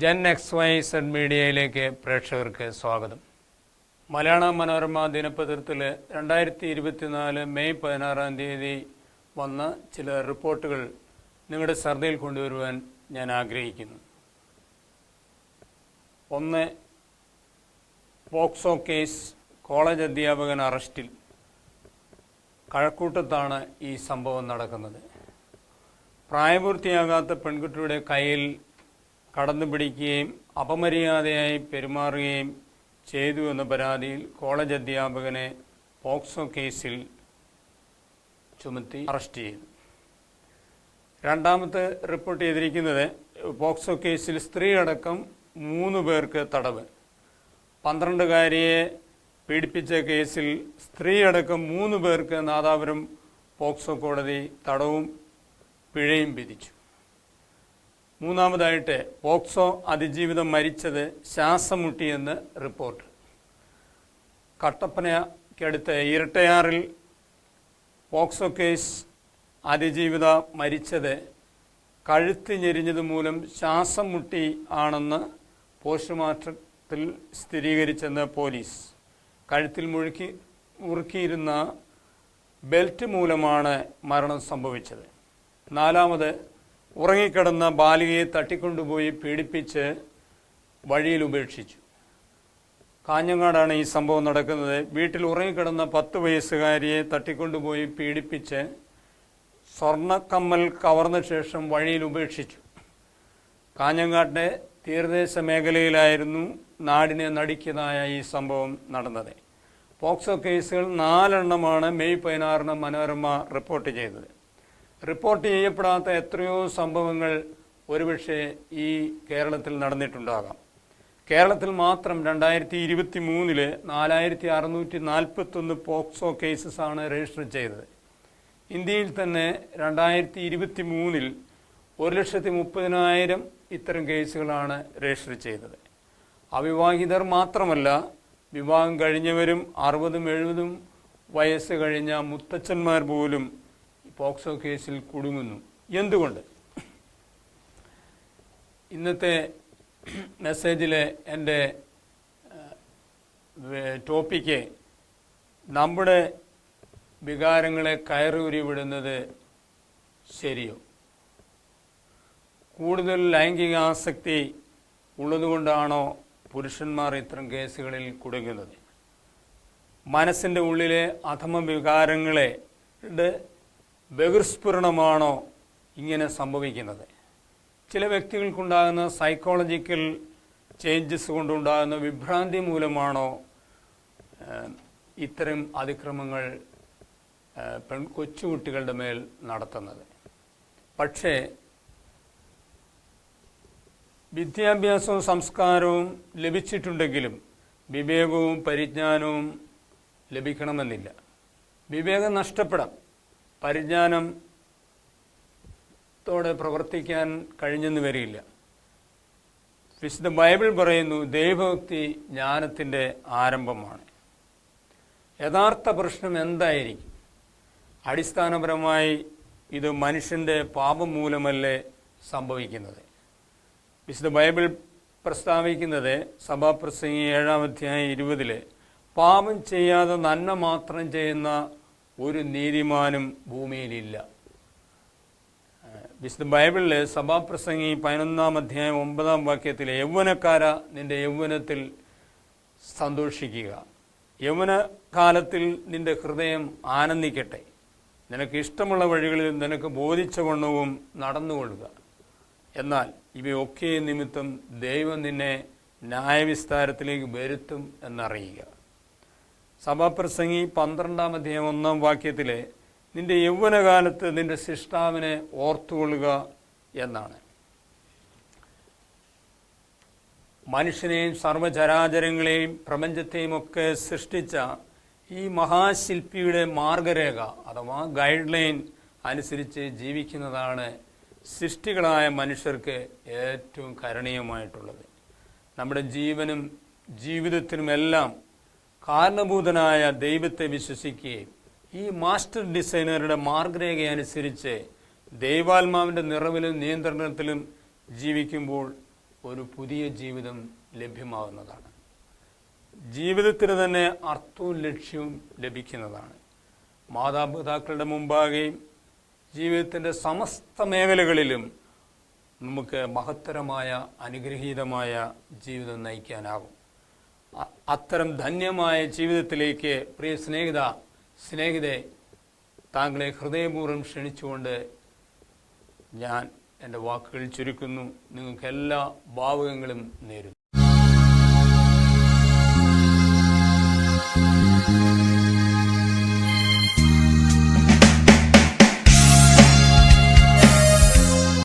Gen X Y Z മീഡിയയിലേക്ക് പ്രേക്ഷകർക്ക് സ്വാഗതം. മലയാള മനോരമ ദിനപത്രത്തിൽ രണ്ടായിരത്തി ഇരുപത്തിനാല് മെയ് പതിനാറാം തീയതി വന്ന ചില റിപ്പോർട്ടുകൾ നിങ്ങളുടെ ശ്രദ്ധയിൽ കൊണ്ടുവരുവാൻ ഞാൻ ആഗ്രഹിക്കുന്നു. ഒന്ന് പോക്സോ കേസ് കോളേജ് അധ്യാപകൻ അറസ്റ്റിൽ. കഴക്കൂട്ടത്താണ് ഈ സംഭവം നടക്കുന്നത്. പ്രായപൂർത്തിയാകാത്ത പെൺകുട്ടിയുടെ കയ്യിൽ കടന്നു പിടിക്കുകയും അപമര്യാദയായി പെരുമാറുകയും ചെയ്തു എന്ന പരാതിയിൽ കോളേജ് അധ്യാപകനെ പോക്സോ കേസിൽ ചുമത്തി അറസ്റ്റ് ചെയ്തു. രണ്ടാമത്തെ റിപ്പോർട്ട് ചെയ്തിരിക്കുന്നത് പോക്സോ കേസിൽ സ്ത്രീ അടക്കം മൂന്ന് പേർക്ക് തടവ്. പന്ത്രണ്ടുകാരിയെ പീഡിപ്പിച്ച കേസിൽ സ്ത്രീ അടക്കം മൂന്ന് പേർക്ക് നാദാപുരം പോക്സോ കോടതി തടവും പിഴയും വിധിച്ചു. മൂന്നാമതായിട്ട് പോക്സോ അതിജീവിതം മരിച്ചത് ശ്വാസം മുട്ടിയെന്ന് റിപ്പോർട്ട് കട്ടപ്പനയ്ക്കടുത്ത് ഇരട്ടയാറിൽ പോക്സോ കേസ് അതിജീവിത മരിച്ചത് കഴുത്ത് ഞെരിഞ്ഞത് മൂലം ശ്വാസം മുട്ടി ആണെന്ന് പോസ്റ്റ്മോർട്ടത്തിൽ സ്ഥിരീകരിച്ചെന്ന് പോലീസ്. കഴുത്തിൽ മുഴുക്കി മുറുക്കിയിരുന്ന ബെൽറ്റ് മൂലമാണ് മരണം സംഭവിച്ചത്. നാലാമത് ഉറങ്ങിക്കിടന്ന ബാലികയെ തട്ടിക്കൊണ്ടുപോയി പീഡിപ്പിച്ച് വഴിയിൽ ഉപേക്ഷിച്ചു. കാഞ്ഞങ്ങാടാണ് ഈ സംഭവം നടക്കുന്നത്. വീട്ടിൽ ഉറങ്ങിക്കിടന്ന പത്ത് വയസ്സുകാരിയെ തട്ടിക്കൊണ്ടുപോയി പീഡിപ്പിച്ച് സ്വർണക്കമ്മൽ കവർന്ന ശേഷം വഴിയിൽ ഉപേക്ഷിച്ചു. കാഞ്ഞങ്ങാട്ടെ തീരദേശ മേഖലയിലായിരുന്നു നാടിനെ നടിക്കുന്നതായ ഈ സംഭവം നടന്നത്. പോക്സോ കേസുകൾ നാലെണ്ണമാണ് മെയ് പതിനാറിന് മനോരമ റിപ്പോർട്ട് ചെയ്തത്. റിപ്പോർട്ട് ചെയ്യപ്പെടാത്ത എത്രയോ സംഭവങ്ങൾ ഒരുപക്ഷെ ഈ കേരളത്തിൽ നടന്നിട്ടുണ്ടാകാം. കേരളത്തിൽ മാത്രം രണ്ടായിരത്തി ഇരുപത്തി മൂന്നിൽ നാലായിരത്തി അറുന്നൂറ്റി നാൽപ്പത്തൊന്ന് പോക്സോ കേസസ് ആണ് രജിസ്റ്റർ ചെയ്തത്. ഇന്ത്യയിൽ തന്നെ രണ്ടായിരത്തി ഇരുപത്തി മൂന്നിൽ ഒരു ലക്ഷത്തി മുപ്പതിനായിരം ഇത്തരം കേസുകളാണ് രജിസ്റ്റർ ചെയ്തത്. അവിവാഹിതർ മാത്രമല്ല വിവാഹം കഴിഞ്ഞവരും അറുപതും എഴുപതും വയസ്സ് കഴിഞ്ഞ മുത്തച്ഛന്മാർ പോലും പോക്സോ കേസിൽ കുടുങ്ങുന്നു. എന്തുകൊണ്ട്? ഇന്നത്തെ മെസ്സേജിലെ എന്റെ ടോപ്പിക്ക് നമ്മുടെ വികാരങ്ങളെ കയറൂരി വിടുന്നത് ശരിയോ? കൂടുതൽ ലൈംഗിക ആസക്തി ഉള്ളതുകൊണ്ടാണോ പുരുഷന്മാർ ഇത്തരം കേസുകളിൽ കുടുങ്ങുന്നത്? മനസ്സിന്റെ ഉള്ളിലെ അധമ വികാരങ്ങളെ ബഹിർസ്ഫുരണമാണോ ഇങ്ങനെ സംഭവിക്കുന്നത്? ചില വ്യക്തികൾക്കുണ്ടാകുന്ന സൈക്കോളജിക്കൽ ചേഞ്ചസ് കൊണ്ടുണ്ടാകുന്ന വിഭ്രാന്തി മൂലമാണോ ഇത്തരം അതിക്രമങ്ങൾ പെൺ കൊച്ചുകുട്ടികളുടെ മേൽ നടത്തുന്നത്? പക്ഷേ വിദ്യാഭ്യാസവും സംസ്കാരവും ലഭിച്ചിട്ടുണ്ടെങ്കിലും വിവേകവും പരിജ്ഞാനവും ലഭിക്കണമെന്നില്ല. വിവേകം നഷ്ടപ്പെടാം. പരിജ്ഞാനത്തോടെ പ്രവർത്തിക്കാൻ കഴിഞ്ഞെന്ന് വരില്ല. വിശുദ്ധ ബൈബിൾ പറയുന്നു ദൈവഭക്തി ജ്ഞാനത്തിന്റെ ആരംഭമാണ്. യഥാർത്ഥ പ്രശ്നം എന്തായിരിക്കും? അടിസ്ഥാനപരമായി ഇത് മനുഷ്യന്റെ പാപം മൂലമല്ലേ സംഭവിക്കുന്നത്? വിശുദ്ധ ബൈബിൾ പ്രസ്താവിക്കുന്നത് സഭാപ്രസംഗി ഏഴാം അധ്യായം ഇരുപതിൽ പാപം ചെയ്യാതെ നന്മ മാത്രം ചെയ്യുന്ന ഒരു നീതിമാനും ഭൂമിയിലില്ല. വിശുദ്ധ ബൈബിളിൽ സഭാപ്രസംഗി പതിനൊന്നാം അധ്യായം ഒമ്പതാം വാക്യത്തിൽ യൗവനക്കാര നിന്റെ യൗവനത്തിൽ സന്തോഷിക്കുക. യൗവന കാലത്തിൽ നിന്റെ ഹൃദയം ആനന്ദിക്കട്ടെ. നിനക്ക് ഇഷ്ടമുള്ള വഴികളിൽ നിനക്ക് ബോധിച്ച വണ്ണവും നടന്നുകൊള്ളുക. എന്നാൽ ഇവയൊക്കെ നിമിത്തം ദൈവം നിന്നെ ന്യായവിസ്താരത്തിലേക്ക് വരുത്തും എന്നറിയുക. സഭാപ്രസംഗി പന്ത്രണ്ടാം അധ്യായം ഒന്നാം വാക്യത്തിലെ നിന്റെ യൗവനകാലത്ത് നിന്റെ സിഷ്ടാവിനെ ഓർത്തുകൊള്ളുക എന്നാണ്. മനുഷ്യനെയും സർവചരാചരങ്ങളെയും പ്രപഞ്ചത്തെയും ഒക്കെ സൃഷ്ടിച്ച ഈ മഹാശില്പിയുടെ മാർഗരേഖ അഥവാ ഗൈഡ് ലൈൻ അനുസരിച്ച് ജീവിക്കുന്നതാണ് സൃഷ്ടികളായ മനുഷ്യർക്ക് ഏറ്റവും കരണീയമായിട്ടുള്ളത്. നമ്മുടെ ജീവനും ജീവിതത്തിനുമെല്ലാം കാരണഭൂതനായ ദൈവത്തെ വിശ്വസിക്കുകയും ഈ മാസ്റ്റർ ഡിസൈനറുടെ മാർഗരേഖ അനുസരിച്ച് ദൈവാത്മാവിന്റെ നിറവിലും നിയന്ത്രണത്തിലും ജീവിക്കുമ്പോൾ ഒരു പുതിയ ജീവിതം ലഭ്യമാവുന്നതാണ്. ജീവിതത്തിന് തന്നെ അർത്ഥവും ലക്ഷ്യവും ലഭിക്കുന്നതാണ്. മാതാപിതാക്കളുടെ മുമ്പാകെയും ജീവിതത്തിന്റെ സമസ്ത മേഖലകളിലും നമുക്ക് മഹത്തരമായ അനുഗ്രഹീതമായ ജീവിതം നയിക്കാനാകും. അത്തരം ധന്യമായ ജീവിതത്തിലേക്ക് പ്രിയ സ്നേഹിത സ്നേഹിതെ താങ്കളെ ഹൃദയപൂർവം ക്ഷണിച്ചുകൊണ്ട് ഞാൻ എന്റെ വാക്കുകൾ ചുരുക്കുന്നു. നിങ്ങൾക്ക് എല്ലാ ഭാവകങ്ങളും നേരുന്നു.